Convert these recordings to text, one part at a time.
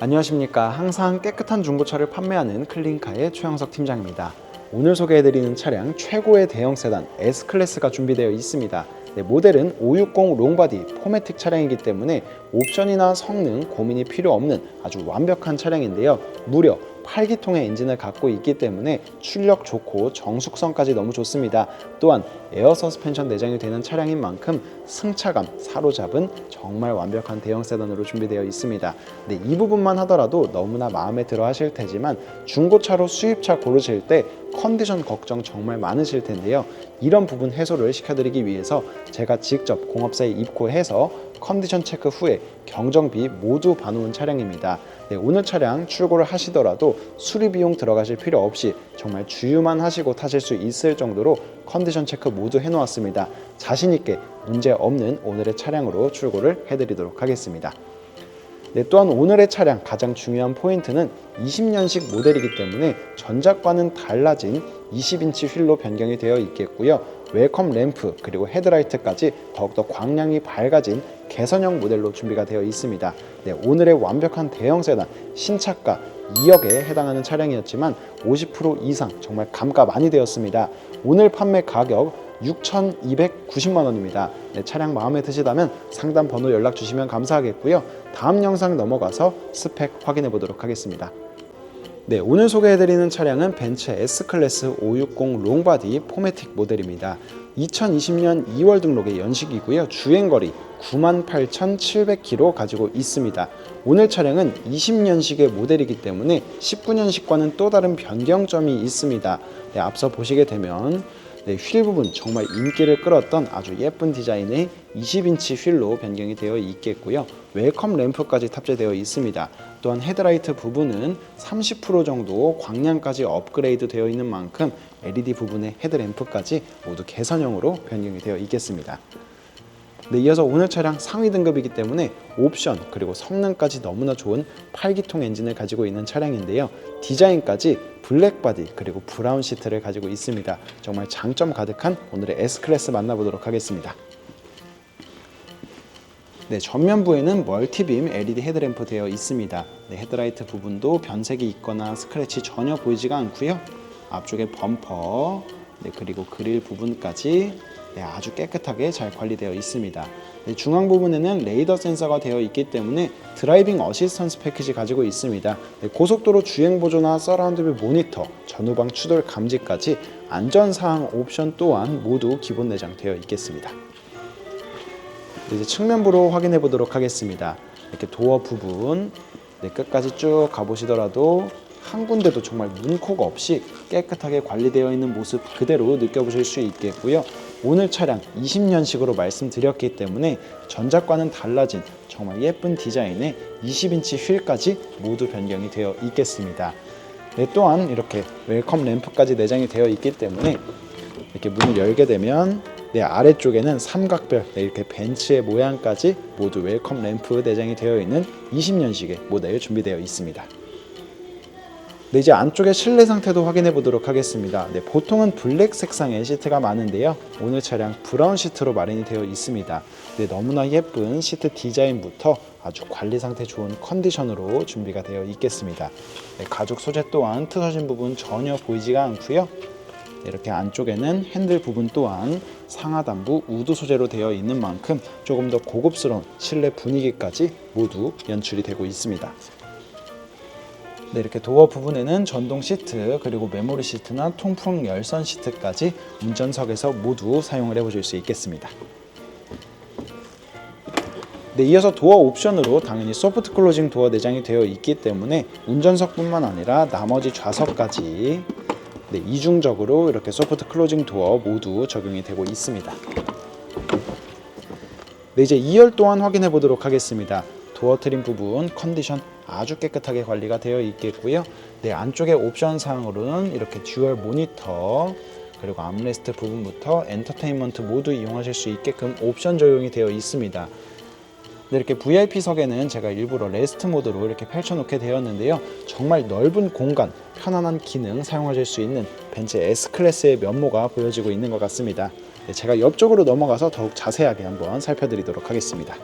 안녕하십니까. 항상 깨끗한 중고차를 판매하는 클린카의 최영석 팀장입니다. 오늘 소개해드리는 차량 최고의 대형 세단 S클래스가 준비되어 있습니다. 네, 모델은 560 롱바디 포매틱 차량이기 때문에 옵션이나 성능 고민이 필요 없는 아주 완벽한 차량인데요. 무려 8기통의 엔진을 갖고 있기 때문에 출력 좋고 정숙성까지 너무 좋습니다. 또한 에어 서스펜션 내장이 되는 차량인 만큼 승차감 사로잡은 정말 완벽한 대형 세단으로 준비되어 있습니다. 네, 이 부분만 하더라도 너무나 마음에 들어 하실 테지만 중고차로 수입차 고르실 때 컨디션 걱정 정말 많으실 텐데요. 이런 부분 해소를 시켜드리기 위해서 제가 직접 공업사에 입고해서 컨디션 체크 후에 경정비 모두 봐놓은 차량입니다. 네, 오늘 차량 출고를 하시더라도 수리 비용 들어가실 필요 없이 정말 주유만 하시고 타실 수 있을 정도로 컨디션 체크 모두 해놓았습니다. 자신 있게 문제 없는 오늘의 차량으로 출고를 해드리도록 하겠습니다. 네, 또한 오늘의 차량 가장 중요한 포인트는 20년식 모델이기 때문에 전작과는 달라진 20인치 휠로 변경이 되어 있겠고요. 웰컴 램프 그리고 헤드라이트까지 더욱더 광량이 밝아진 개선형 모델로 준비가 되어 있습니다. 네, 오늘의 완벽한 대형 세단 신차가 2억에 해당하는 차량이었지만 50% 이상 정말 감가 많이 되었습니다. 오늘 판매 가격 6,290만 원입니다. 네, 차량 마음에 드시다면 상담 번호 연락 주시면 감사하겠고요. 다음 영상 넘어가서 스펙 확인해 보도록 하겠습니다. 네, 오늘 소개해드리는 차량은 벤츠 S클래스 560 롱바디 포매틱 모델입니다. 2020년 2월 등록의 연식이고요. 주행거리 98,700km 가지고 있습니다. 오늘 차량은 20년식의 모델이기 때문에 19년식과는 또 다른 변경점이 있습니다. 네, 앞서 보시게 되면 네, 휠 부분 정말 인기를 끌었던 아주 예쁜 디자인의 20인치 휠로 변경이 되어 있겠고요. 웰컴 램프까지 탑재되어 있습니다. 또한 헤드라이트 부분은 30% 정도 광량까지 업그레이드 되어 있는 만큼 LED 부분의 헤드램프까지 모두 개선형으로 변경이 되어 있겠습니다. 네, 이어서 오늘 차량 상위 등급이기 때문에 옵션 그리고 성능까지 너무나 좋은 8기통 엔진을 가지고 있는 차량인데요. 디자인까지 블랙 바디 그리고 브라운 시트를 가지고 있습니다. 정말 장점 가득한 오늘의 S클래스 만나보도록 하겠습니다. 네, 전면부에는 멀티빔 LED 헤드램프 되어 있습니다. 네, 헤드라이트 부분도 변색이 있거나 스크래치 전혀 보이지가 않고요. 앞쪽에 범퍼, 네, 그리고 그릴 부분까지 네, 아주 깨끗하게 잘 관리되어 있습니다. 네, 중앙 부분에는 레이더 센서가 되어 있기 때문에 드라이빙 어시스턴스 패키지 가지고 있습니다. 네, 고속도로 주행 보조나 서라운드뷰 모니터, 전후방 추돌 감지까지 안전사항 옵션 또한 모두 기본 내장되어 있겠습니다. 네, 이제 측면부로 확인해 보도록 하겠습니다. 이렇게 도어 부분 네, 끝까지 쭉 가보시더라도 한 군데도 정말 문콕 없이 깨끗하게 관리되어 있는 모습 그대로 느껴보실 수 있겠고요. 오늘 차량 20년식으로 말씀드렸기 때문에 전작과는 달라진 정말 예쁜 디자인의 20인치 휠까지 모두 변경이 되어 있겠습니다. 네, 또한 이렇게 웰컴 램프까지 내장이 되어 있기 때문에 이렇게 문을 열게 되면 네, 아래쪽에는 삼각별 네, 이렇게 벤츠의 모양까지 모두 웰컴 램프 내장이 되어 있는 20년식의 모델 준비되어 있습니다. 네, 이제 안쪽의 실내 상태도 확인해 보도록 하겠습니다. 네, 보통은 블랙 색상의 시트가 많은데요. 오늘 차량 브라운 시트로 마련이 되어 있습니다. 네, 너무나 예쁜 시트 디자인부터 아주 관리 상태 좋은 컨디션으로 준비가 되어 있겠습니다. 네, 가죽 소재 또한 트어진 부분 전혀 보이지가 않고요. 이렇게 안쪽에는 핸들 부분 또한 상하단부 우드 소재로 되어 있는 만큼 조금 더 고급스러운 실내 분위기까지 모두 연출이 되고 있습니다. 네, 이렇게 도어 부분에는 전동 시트 그리고 메모리 시트나 통풍 열선 시트까지 운전석에서 모두 사용을 해보실 수 있겠습니다. 네, 이어서 도어 옵션으로 당연히 소프트 클로징 도어 내장이 되어 있기 때문에 운전석뿐만 아니라 나머지 좌석까지 네, 이중적으로 이렇게 소프트 클로징 도어 모두 적용이 되고 있습니다. 네, 이제 2열 또한 확인해 보도록 하겠습니다. 도어 트림 부분 컨디션 아주 깨끗하게 관리가 되어 있겠고요. 네, 안쪽에 옵션 사항으로는 이렇게 듀얼 모니터 그리고 암레스트 부분부터 엔터테인먼트 모두 이용하실 수 있게끔 옵션 적용이 되어 있습니다. 네, 이렇게 VIP석에는 제가 일부러 레스트 모드로 이렇게 펼쳐놓게 되었는데요. 정말 넓은 공간, 편안한 기능 사용하실 수 있는 벤츠 S클래스의 면모가 보여지고 있는 것 같습니다. 네, 제가 옆쪽으로 넘어가서 더욱 자세하게 한번 살펴드리도록 하겠습니다.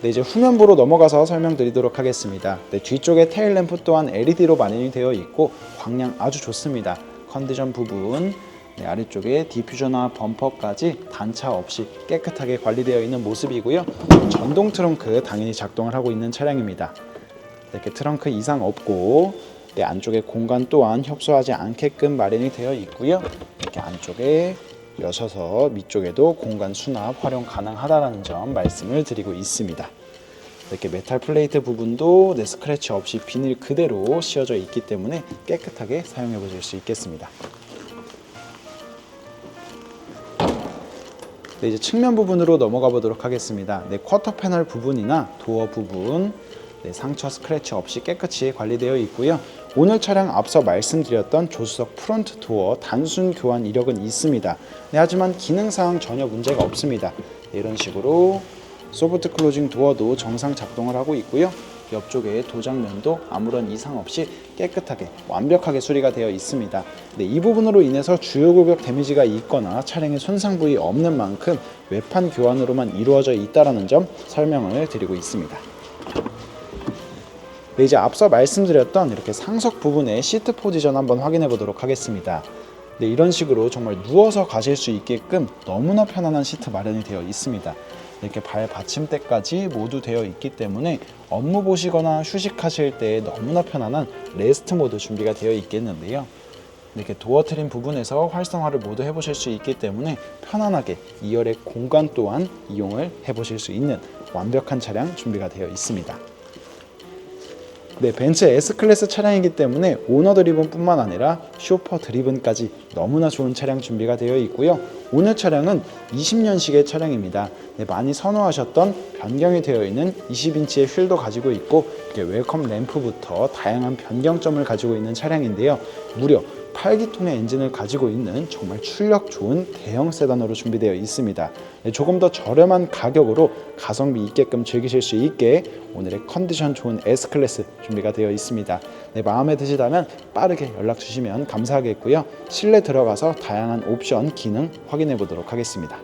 네, 이제 후면부로 넘어가서 설명드리도록 하겠습니다. 네, 뒤쪽에 테일 램프 또한 LED로 마련이 되어 있고 광량 아주 좋습니다. 컨디션 부분 네, 아래쪽에 디퓨저나 범퍼까지 단차 없이 깨끗하게 관리되어 있는 모습이고요. 전동 트렁크 당연히 작동을 하고 있는 차량입니다. 이렇게 트렁크 이상 없고 네, 안쪽에 공간 또한 협소하지 않게끔 마련이 되어 있고요. 이렇게 안쪽에 여셔서 밑쪽에도 공간 수납 활용 가능하다는 점 말씀을 드리고 있습니다. 이렇게 메탈 플레이트 부분도 네, 스크래치 없이 비닐 그대로 씌워져 있기 때문에 깨끗하게 사용해 보실 수 있겠습니다. 네, 이제 측면 부분으로 넘어가 보도록 하겠습니다. 네, 쿼터 패널 부분이나 도어 부분 네, 상처 스크래치 없이 깨끗이 관리되어 있고요. 오늘 차량 앞서 말씀드렸던 조수석 프론트 도어 단순 교환 이력은 있습니다. 네, 하지만 기능상 전혀 문제가 없습니다. 네, 이런 식으로 소프트 클로징 도어도 정상 작동을 하고 있고요. 옆쪽에 도장면도 아무런 이상 없이 깨끗하게 완벽하게 수리가 되어 있습니다. 네, 이 부분으로 인해서 주요 구역 데미지가 있거나 차량에 손상 부위 없는 만큼 외판 교환으로만 이루어져 있다라는 점 설명을 드리고 있습니다. 네, 이제 앞서 말씀드렸던 이렇게 상석 부분의 시트 포지션 한번 확인해 보도록 하겠습니다. 네, 이런 식으로 정말 누워서 가실 수 있게끔 너무나 편안한 시트 마련이 되어 있습니다. 이렇게 발 받침대까지 모두 되어 있기 때문에 업무 보시거나 휴식하실 때 너무나 편안한 레스트 모드 준비가 되어 있겠는데요. 이렇게 도어 트림 부분에서 활성화를 모두 해보실 수 있기 때문에 편안하게 2열의 공간 또한 이용을 해보실 수 있는 완벽한 차량 준비가 되어 있습니다. 네, 벤츠 S클래스 차량이기 때문에 오너 드리븐뿐만 아니라 쇼퍼 드리븐까지 너무나 좋은 차량 준비가 되어 있고요. 오늘 차량은 20년식의 차량입니다. 네, 많이 선호하셨던 변경이 되어 있는 20인치의 휠도 가지고 있고 웰컴 램프부터 다양한 변경점을 가지고 있는 차량인데요. 무려 8기통의 엔진을 가지고 있는 정말 출력 좋은 대형 세단으로 준비되어 있습니다. 네, 조금 더 저렴한 가격으로 가성비 있게끔 즐기실 수 있게 오늘의 컨디션 좋은 S클래스 준비가 되어 있습니다. 네, 마음에 드시다면 빠르게 연락 주시면 감사하겠고요. 실내 들어가서 다양한 옵션 기능 확인해 보도록 하겠습니다.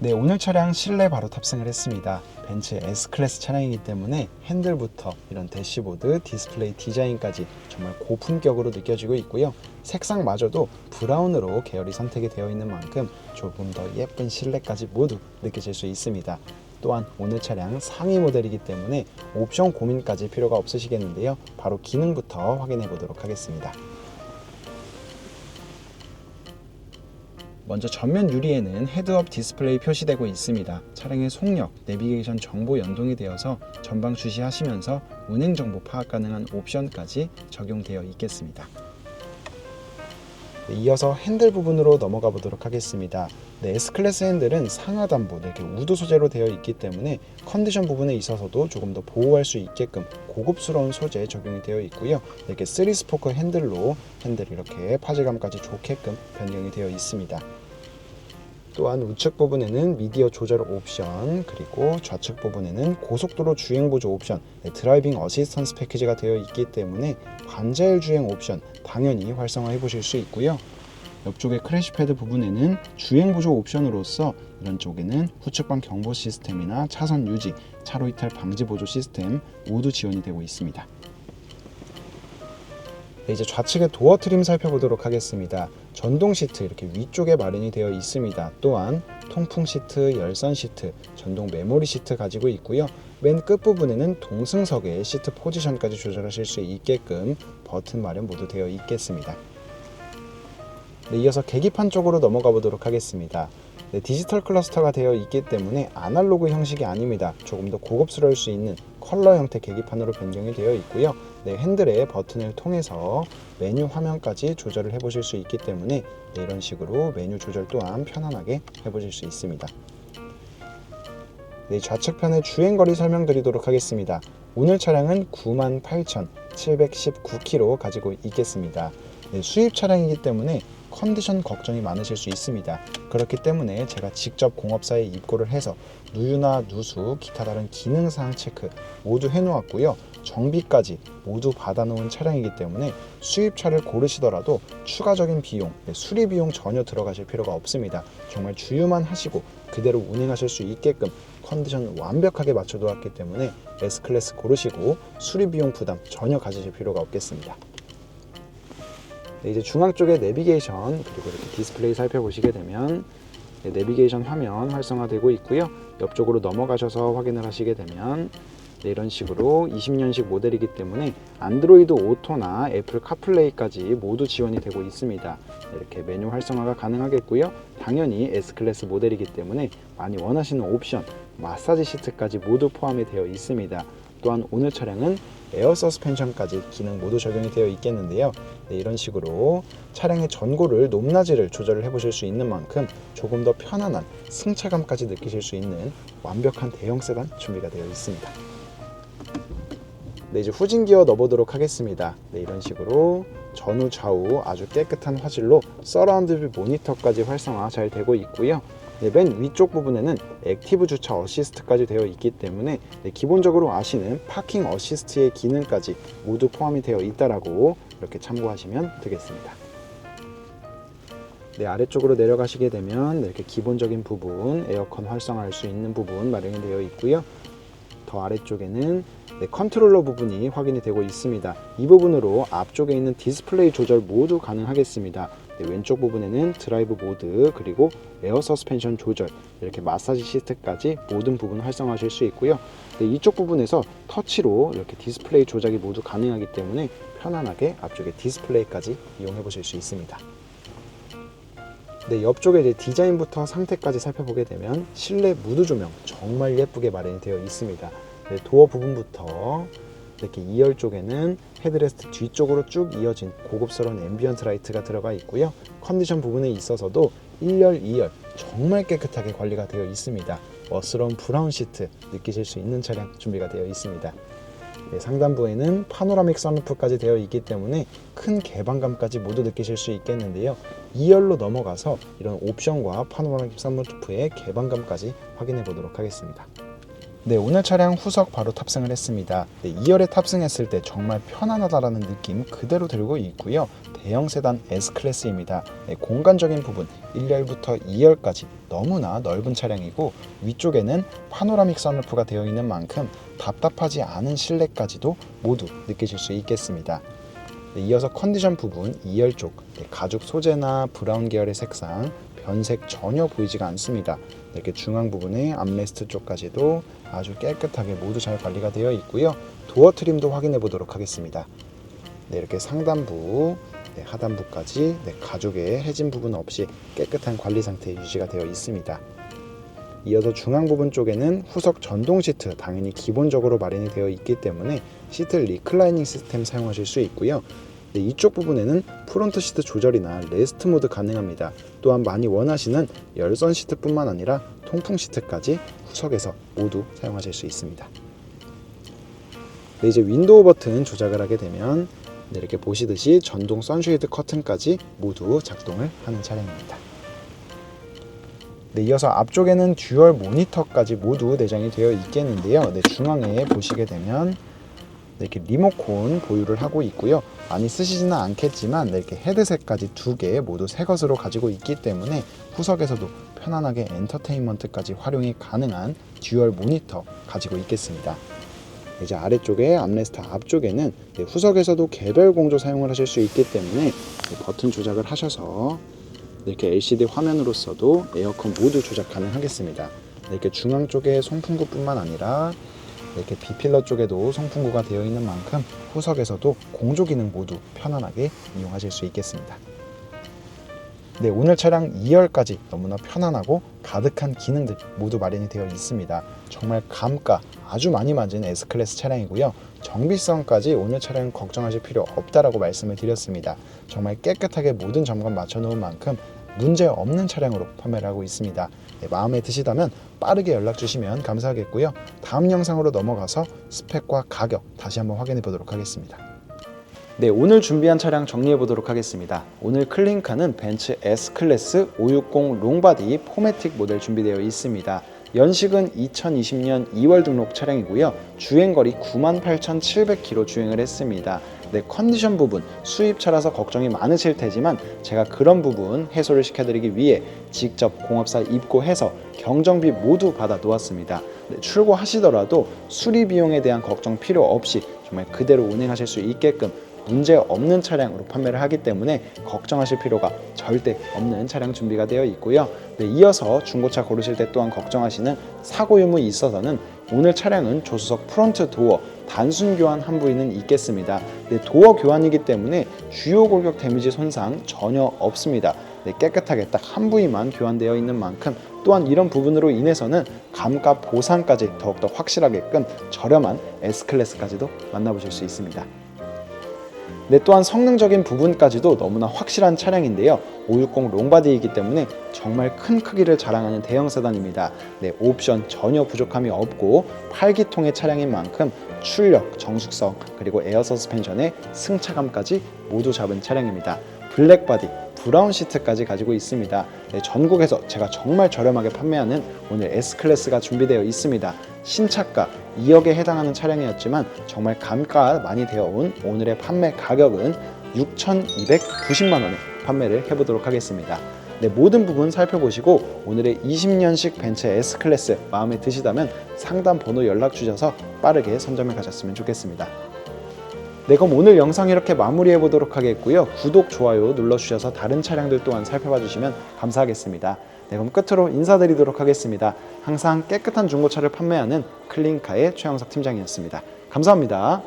네, 오늘 차량 실내 바로 탑승을 했습니다. 벤츠 S클래스 차량이기 때문에 핸들부터 이런 대시보드, 디스플레이 디자인까지 정말 고품격으로 느껴지고 있고요. 색상마저도 브라운으로 계열이 선택이 되어 있는 만큼 조금 더 예쁜 실내까지 모두 느끼실 수 있습니다. 또한 오늘 차량 상위 모델이기 때문에 옵션 고민까지 필요가 없으시겠는데요. 바로 기능부터 확인해 보도록 하겠습니다. 먼저 전면 유리에는 헤드업 디스플레이 표시되고 있습니다. 차량의 속력, 내비게이션 정보 연동이 되어서 전방 주시하시면서 운행 정보 파악 가능한 옵션까지 적용되어 있겠습니다. 네, 이어서 핸들 부분으로 넘어가 보도록 하겠습니다. 네, S클래스 핸들은 상하단부 이렇게 우드 소재로 되어 있기 때문에 컨디션 부분에 있어서도 조금 더 보호할 수 있게끔 고급스러운 소재 적용이 되어 있고요. 이렇게 3스포크 핸들로 핸들 이렇게 파질감까지 좋게끔 변경이 되어 있습니다. 또한 우측 부분에는 미디어 조절 옵션 그리고 좌측 부분에는 고속도로 주행 보조 옵션 네, 드라이빙 어시스턴스 패키지가 되어 있기 때문에 관자율 주행 옵션 당연히 활성화해 보실 수 있고요. 옆쪽의 크래시 패드 부분에는 주행 보조 옵션으로서 이런 쪽에는 후측방 경보 시스템이나 차선 유지, 차로 이탈 방지 보조 시스템 모두 지원이 되고 있습니다. 네, 이제 좌측의 도어 트림 살펴보도록 하겠습니다. 전동 시트 이렇게 위쪽에 마련이 되어 있습니다. 또한 통풍 시트, 열선 시트, 전동 메모리 시트 가지고 있고요. 맨 끝부분에는 동승석의 시트 포지션까지 조절하실 수 있게끔 버튼 마련 모두 되어 있겠습니다. 네, 이어서 계기판 쪽으로 넘어가 보도록 하겠습니다. 네, 디지털 클러스터가 되어 있기 때문에 아날로그 형식이 아닙니다. 조금 더 고급스러울 수 있는 컬러 형태 계기판으로 변경이 되어 있고요. 네, 핸들의 버튼을 통해서 메뉴 화면까지 조절을 해보실 수 있기 때문에 네, 이런 식으로 메뉴 조절 또한 편안하게 해보실 수 있습니다. 네, 좌측편의 주행거리 설명드리도록 하겠습니다. 오늘 차량은 98,719km 가지고 있겠습니다. 네, 수입 차량이기 때문에 컨디션 걱정이 많으실 수 있습니다. 그렇기 때문에 제가 직접 공업사에 입고를 해서 누유나 누수, 기타 다른 기능사항 체크 모두 해놓았고요. 정비까지 모두 받아놓은 차량이기 때문에 수입차를 고르시더라도 추가적인 비용, 네, 수리 비용 전혀 들어가실 필요가 없습니다. 정말 주유만 하시고 그대로 운행하실 수 있게끔 컨디션 완벽하게 맞춰 놓았기 때문에 S클래스 고르시고 수리 비용 부담 전혀 가지실 필요가 없겠습니다. 네, 이제 중앙 쪽에 내비게이션 그리고 이렇게 디스플레이 살펴보시게 되면 네, 내비게이션 화면 활성화되고 있고요. 옆쪽으로 넘어가셔서 확인을 하시게 되면 네, 이런 식으로 20년식 모델이기 때문에 안드로이드 오토나 애플 카플레이까지 모두 지원이 되고 있습니다. 네, 이렇게 메뉴 활성화가 가능하겠고요. 당연히 S클래스 모델이기 때문에 많이 원하시는 옵션, 마사지 시트까지 모두 포함이 되어 있습니다. 또한 오늘 차량은 에어 서스펜션까지 기능 모두 적용이 되어 있겠는데요. 네, 이런 식으로 차량의 전고를 높낮이를 조절을 해보실 수 있는 만큼 조금 더 편안한 승차감까지 느끼실 수 있는 완벽한 대형 세단 준비가 되어 있습니다. 네, 이제 후진 기어 넣어보도록 하겠습니다. 네, 이런 식으로 전후 좌우 아주 깨끗한 화질로 서라운드 뷰 모니터까지 활성화 잘 되고 있고요. 네, 맨 위쪽 부분에는 액티브 주차 어시스트까지 되어 있기 때문에 네, 기본적으로 아시는 파킹 어시스트의 기능까지 모두 포함이 되어 있다라고 이렇게 참고하시면 되겠습니다. 네, 아래쪽으로 내려가시게 되면 네, 이렇게 기본적인 부분, 에어컨 활성화할 수 있는 부분 마련이 되어 있고요. 더 아래쪽에는 네, 컨트롤러 부분이 확인이 되고 있습니다. 이 부분으로 앞쪽에 있는 디스플레이 조절 모두 가능하겠습니다. 네, 왼쪽 부분에는 드라이브 모드 그리고 에어 서스펜션 조절 이렇게 마사지 시트까지 모든 부분 활성화하실 수 있고요. 네, 이쪽 부분에서 터치로 이렇게 디스플레이 조작이 모두 가능하기 때문에 편안하게 앞쪽에 디스플레이까지 이용해 보실 수 있습니다. 네, 옆쪽에 이제 디자인부터 상태까지 살펴보게 되면 실내 무드 조명 정말 예쁘게 마련이 되어 있습니다. 네, 도어 부분부터 이렇게 2열 쪽에는 헤드레스트 뒤쪽으로 쭉 이어진 고급스러운 앰비언트 라이트가 들어가 있고요. 컨디션 부분에 있어서도 1열, 2열 정말 깨끗하게 관리가 되어 있습니다. 멋스러운 브라운 시트 느끼실 수 있는 차량 준비가 되어 있습니다. 네, 상단부에는 파노라믹 선루프까지 되어 있기 때문에 큰 개방감까지 모두 느끼실 수 있겠는데요. 2열로 넘어가서 이런 옵션과 파노라믹 선루프의 개방감까지 확인해 보도록 하겠습니다. 네, 오늘 차량 후석 바로 탑승을 했습니다. 네, 2열에 탑승했을 때 정말 편안하다라는 느낌 그대로 들고 있고요. 대형 세단 S클래스입니다. 네, 공간적인 부분 1열부터 2열까지 너무나 넓은 차량이고 위쪽에는 파노라믹 선루프가 되어 있는 만큼 답답하지 않은 실내까지도 모두 느끼실 수 있겠습니다. 네, 이어서 컨디션 부분 2열 쪽 네, 가죽 소재나 브라운 계열의 색상 변색 전혀 보이지가 않습니다. 네, 이렇게 중앙 부분에 암레스트 쪽까지도 아주 깨끗하게 모두 잘 관리가 되어 있고요. 도어 트림도 확인해 보도록 하겠습니다. 네, 이렇게 상단부, 네, 하단부까지 네, 가죽의 해진 부분 없이 깨끗한 관리 상태 유지가 되어 있습니다. 이어서 중앙 부분 쪽에는 후석 전동 시트 당연히 기본적으로 마련이 되어 있기 때문에 시트 리클라이닝 시스템 사용하실 수 있고요. 네, 이쪽 부분에는 프론트 시트 조절이나 레스트 모드 가능합니다. 또한 많이 원하시는 열선 시트뿐만 아니라 통풍 시트까지 후석에서 모두 사용하실 수 있습니다. 네, 이제 윈도우 버튼 조작을 하게 되면 네, 이렇게 보시듯이 전동 선쉐이드 커튼까지 모두 작동을 하는 차량입니다. 네, 이어서 앞쪽에는 듀얼 모니터까지 모두 내장이 되어 있겠는데요. 네, 중앙에 보시게 되면 네, 이렇게 리모콘 보유를 하고 있고요. 많이 쓰시지는 않겠지만 네, 이렇게 헤드셋까지 두 개 모두 새 것으로 가지고 있기 때문에 후석에서도 편안하게 엔터테인먼트까지 활용이 가능한 듀얼 모니터 가지고 있겠습니다. 이제 아래쪽에 암레스트 앞쪽에는 네, 후석에서도 개별 공조 사용을 하실 수 있기 때문에 네, 버튼 조작을 하셔서 이렇게 LCD 화면으로서도 에어컨 모두 조작 가능하겠습니다. 네, 이렇게 중앙 쪽에 송풍구뿐만 아니라 이렇게 B필러 쪽에도 송풍구가 되어 있는 만큼 후석에서도 공조 기능 모두 편안하게 이용하실 수 있겠습니다. 네, 오늘 차량 2열까지 너무나 편안하고 가득한 기능들 모두 마련이 되어 있습니다. 정말 감가 아주 많이 맞은 S클래스 차량이고요. 정비성까지 오늘 차량 걱정하실 필요 없다라고 말씀을 드렸습니다. 정말 깨끗하게 모든 점검 맞춰놓은 만큼 문제 없는 차량으로 판매를 하고 있습니다. 네, 마음에 드시다면 빠르게 연락 주시면 감사하겠고요. 다음 영상으로 넘어가서 스펙과 가격 다시 한번 확인해 보도록 하겠습니다. 네, 오늘 준비한 차량 정리해 보도록 하겠습니다. 오늘 클린카는 벤츠 S 클래스 560 롱바디 포매틱 모델 준비되어 있습니다. 연식은 2020년 2월 등록 차량이고요. 주행거리 98,700km 주행을 했습니다. 네, 컨디션 부분 수입차라서 걱정이 많으실 테지만 제가 그런 부분 해소를 시켜드리기 위해 직접 공업사 입고해서 경정비 모두 받아 놓았습니다. 네, 출고하시더라도 수리 비용에 대한 걱정 필요 없이 정말 그대로 운행하실 수 있게끔 문제 없는 차량으로 판매를 하기 때문에 걱정하실 필요가 절대 없는 차량 준비가 되어 있고요. 네, 이어서 중고차 고르실 때 또한 걱정하시는 사고 유무에 있어서는 오늘 차량은 조수석 프론트 도어 단순 교환 한 부위는 있겠습니다. 네, 도어 교환이기 때문에 주요 골격 데미지 손상 전혀 없습니다. 네, 깨끗하게 딱 한 부위만 교환되어 있는 만큼 또한 이런 부분으로 인해서는 감가 보상까지 더욱더 확실하게끔 저렴한 S클래스까지도 만나보실 수 있습니다. 네, 또한 성능적인 부분까지도 너무나 확실한 차량인데요. 560 롱바디이기 때문에 정말 큰 크기를 자랑하는 대형 세단입니다. 네, 옵션 전혀 부족함이 없고 8기통의 차량인 만큼 출력, 정숙성, 그리고 에어 서스펜션의 승차감까지 모두 잡은 차량입니다. 블랙바디, 브라운 시트까지 가지고 있습니다. 네, 전국에서 제가 정말 저렴하게 판매하는 오늘 S클래스가 준비되어 있습니다. 신차가 2억에 해당하는 차량이었지만 정말 감가 많이 되어 온 오늘의 판매 가격은 6,290만 원에 판매를 해보도록 하겠습니다. 네, 모든 부분 살펴보시고 오늘의 20년식 벤츠 S클래스 마음에 드시다면 상담 번호 연락 주셔서 빠르게 선점해 가셨으면 좋겠습니다. 네, 그럼 오늘 영상 이렇게 마무리해 보도록 하겠고요. 구독, 좋아요 눌러주셔서 다른 차량들 또한 살펴봐 주시면 감사하겠습니다. 네, 그럼 끝으로 인사드리도록 하겠습니다. 항상 깨끗한 중고차를 판매하는 클린카의 최영석 팀장이었습니다. 감사합니다.